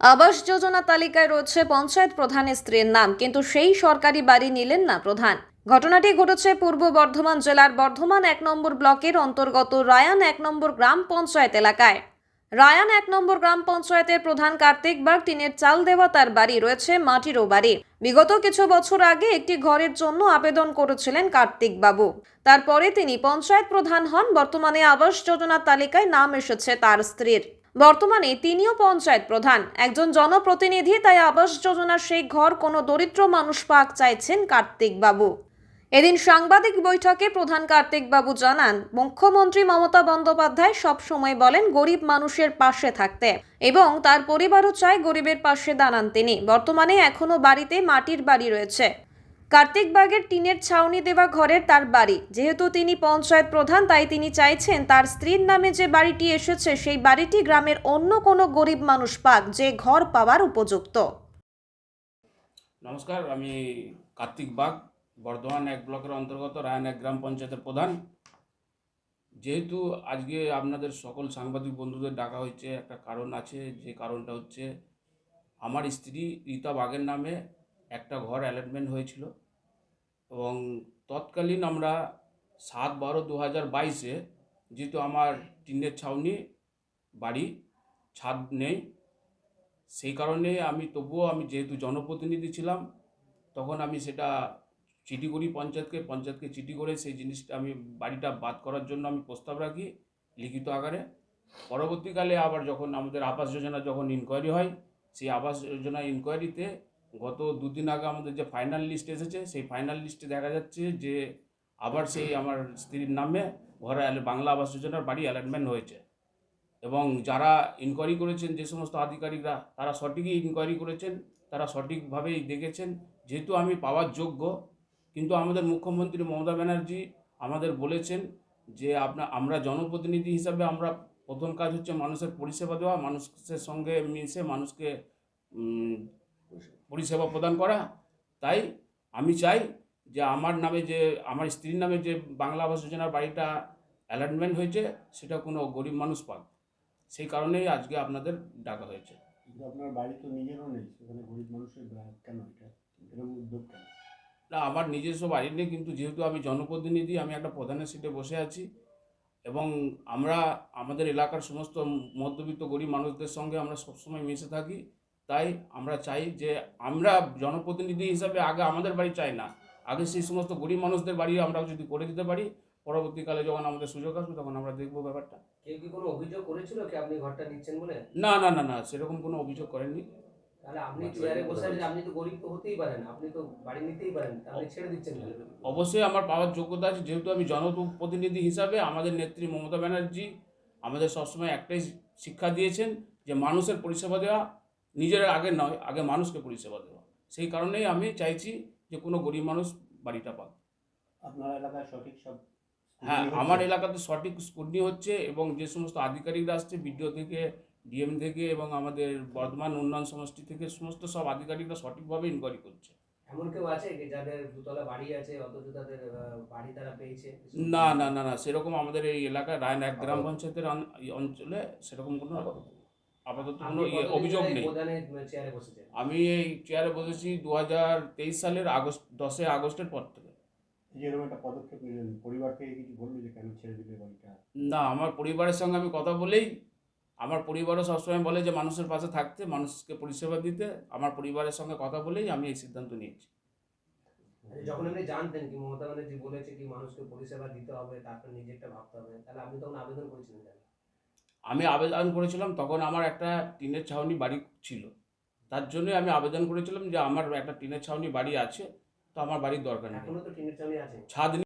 আবাস যোজনা তালিকায় রয়েছে পঞ্চায়েত প্রধানের স্ত্রীর নাম, কিন্তু সেই সরকারি বাড়ি নিলেন না প্রধান। ঘটনাটি ঘটেছে পূর্ব বর্ধমান জেলার বর্ধমান এক নম্বর ব্লকের অন্তর্গত রায়ান এক নম্বর গ্রাম পঞ্চায়েত এলাকায়। রায়ান এক নম্বর গ্রাম পঞ্চায়েতের প্রধান কার্তিক বাগ টিনের চাল দেওয়া তার বাড়ি রয়েছে মাটিরও বাড়ি। বিগত কিছু বছর আগে একটি ঘরের জন্য আবেদন করেছিলেন কার্তিক বাবু। তারপরে তিনি পঞ্চায়েত প্রধান হন, বর্তমানে আবাস যোজনার তালিকায় নাম এসেছে তার স্ত্রীর। বর্তমানে তিনিও পঞ্চায়েত প্রধান। একজন জনপ্রতিনিধি, তাই আবাস যোজনার সেই ঘর কোনো দরিদ্র মানুষ পাক চাইছেন কার্তিক বাবু এদিন সাংবাদিক বৈঠকে প্রধান কার্তিক বাবু জানান, মুখ্যমন্ত্রী মমতা বন্দ্যোপাধ্যায় সবসময় বলেন গরিব মানুষের পাশে থাকতে এবং তার পরিবারও চায় গরিবের পাশে দাঁড়ান তিনি। বর্তমানে এখনও বাড়িতে মাটির বাড়ি রয়েছে। কার্তিক বাগের টিনের ছাউনি দেওয়া ঘরের তার বাড়ি। যেহেতু তিনি পঞ্চায়েত প্রধান, তাই তিনি চাইছেন তার স্ত্রীর নামে যে বাড়িটি এসেছে, সেই বাড়িটি গ্রামের অন্য কোনো গরিব মানুষ পাক, যে ঘর পাওয়ার উপযুক্ত। নমস্কার, আমি কার্তিক বাগ, বর্ধমান এক ব্লকের অন্তর্গত রায়ন এক গ্রাম পঞ্চায়েতের প্রধান। যেহেতু আজকে আপনাদের সকল সাংবাদিক বন্ধুদের ডাকা হয়েছে, একটা কারণ আছে, যে কারণটা হচ্ছে, আমার স্ত্রী রীতা বাগের নামে একটা ঘর অ্যালটমেন্ট হয়েছিল এবং তৎকালীন আমরা সাত বারো দু হাজার বাইশে যেহেতু আমার টিনের ছাউনি বাড়ি, ছাদ নেই, সেই কারণে আমি তবুও আমি যেহেতু জনপ্রতিনিধি ছিলাম, তখন আমি সেটা চিঠি করি পঞ্চায়েতকে পঞ্চায়েতকে চিঠি করে সেই জিনিসটা আমি বাড়িটা বাদ করার জন্য আমি প্রস্তাব রাখি লিখিত আকারে। পরবর্তীকালে আবার যখন আমাদের আবাস যোজনা যখন ইনকোয়ারি হয়, সেই আবাস যোজনা ইনকোয়ারিতে গত দুদিন আগে আমাদের যে ফাইনাল লিস্ট এসেছে, সেই ফাইনাল লিস্টে দেখা যাচ্ছে যে আবার সেই আমার স্ত্রীর নামে ঘরে বাংলা আবাস যোজনার বাড়ি অ্যালটমেন্ট হয়েছে। এবং যারা ইনকোয়ারি করেছেন, যে সমস্ত আধিকারিকরা, তারা সঠিকই ইনকোয়ারি করেছেন, তারা সঠিকভাবেই দেখেছেন। যেহেতু আমি পাওয়ার যোগ্য, কিন্তু আমাদের মুখ্যমন্ত্রী মমতা ব্যানার্জি আমাদের বলেছেন যে আপনা, আমরা জনপ্রতিনিধি হিসাবে আমরা প্রথম কাজ হচ্ছে মানুষের পরিষেবা দেওয়া, মানুষের সঙ্গে মিশে মানুষকে পরিষেবা প্রদান করা। তাই আমি চাই যে আমার নামে যে আমার স্ত্রীর নামে যে বাংলা আবাস যোজনার বাড়িটা অ্যালটমেন্ট হয়েছে সেটা কোনো গরিব মানুষ পাক। সেই কারণেই আজকে আপনাদের ডাকা হয়েছে। কিন্তু আপনার বাড়ি তো নিজেরও নেই সেখানে গরিব মানুষের কেন এটা? এরকম উদ্যোগ কেন? না আমার নিজস্ব বাড়ি নেই কিন্তু যেহেতু আমি জনপ্রতিনিধি আমি একটা প্রধানের সিটে বসে আছি। এবং আমরা আমাদের এলাকার সমস্ত মধ্যবিত্ত গরিব মানুষদের সঙ্গে আমরা সবসময় মিশে থাকি। তাই আমরা চাই যে আমরা জনপ্রতিনিধি হিসাবে আগে আমাদের বাড়ি চাই না। আগে সেই সমস্ত গরিব মানুষদের বাড়ি আমরা যদি করে দিতে পারি পরবর্তীকালে যখন আমাদের সুযোগ আসবে তখন আমরা দেখব ব্যাপারটা। কেউ কি কোনো অভিযোগ করেছিল কি আপনি ঘরটা নিচ্ছেন বলে? না না না না সেরকম কোনো অভিযোগ করেননি। তাহলে আপনি চেয়ারে বসে আছেন আপনি তো গরিব তো হতেই পারেন আপনি তো বাড়ি নিতেই পারেন আপনি ছেড়ে দিচ্ছেন অবশ্যই আমার পাওয়ার যোগ্যতা আছে যেহেতু আমি জনপ্রতিনিধি হিসাবে আমাদের নেত্রী মমতা ব্যানার্জি আমাদের সবসময় একটাই শিক্ষা দিয়েছেন যে মানুষের পরিষেবা দেওয়া নিজের আগে নয় আগে মানুষকে পরিষেবা দেওয়া। সেই কারণেই আমি চাইছি যে কোনো গরিব মানুষ বাড়িটা পাক। আপনার এলাকায় সঠিক সব হ্যাঁ আমার এলাকাতে সঠিক স্কুটনি হচ্ছে এবং যে সমস্ত আধিকারিকরা আসছে বিডিও থেকে ডিএম থেকে এবং আমাদের বর্ধমান উন্নয়ন সমষ্টি থেকে সমস্ত সব আধিকারিকরা সঠিকভাবে ইনকোয়ারি করছে। এমন কেউ আছে কি যাদের দুতলা বাড়ি আছে অথচ তাদের বাড়ি তারা পেয়েছে? না না না না সেরকম আমাদের এই এলাকায় রায়ন এক গ্রাম পঞ্চায়েতের অঞ্চলে সেরকম কোনো আপাতত কোনো ইয়ে অভিযোগ নেই। প্রধানের চেয়ারে বসেছেন? আমি এই চেয়ারে বসেছি দু হাজার তেইশ সালের আগস্ট দশই আগস্টের পর থেকে। না আমার পরিবারের সঙ্গে আমি কথা বলেই আমার পরিবারও সবসময় বলে যে মানুষের পাশে থাকতে মানুষকে পরিষেবা দিতে আমার পরিবারের সঙ্গে কথা বলেই আমি এই সিদ্ধান্ত নিয়েছি। আচ্ছা, যখন আপনি জানতেন কি মমতা ব্যানার্জি বলেছে কি মানুষকে পরিষেবা দিতে হবে তারপর নিজেরটা ভাবতে হবে তাহলে আপনি তখন আবেদন করেছিলেন আমি আবেদন করেছিলাম তখন আমার একটা টিনের ছাউনি বাড়ি ছিল। তার জন্যই আমি আবেদন করেছিলাম যে আমার একটা টিনের ছাউনি বাড়ি আছে তো আমার বাড়ির দরকার নেই। ছাদ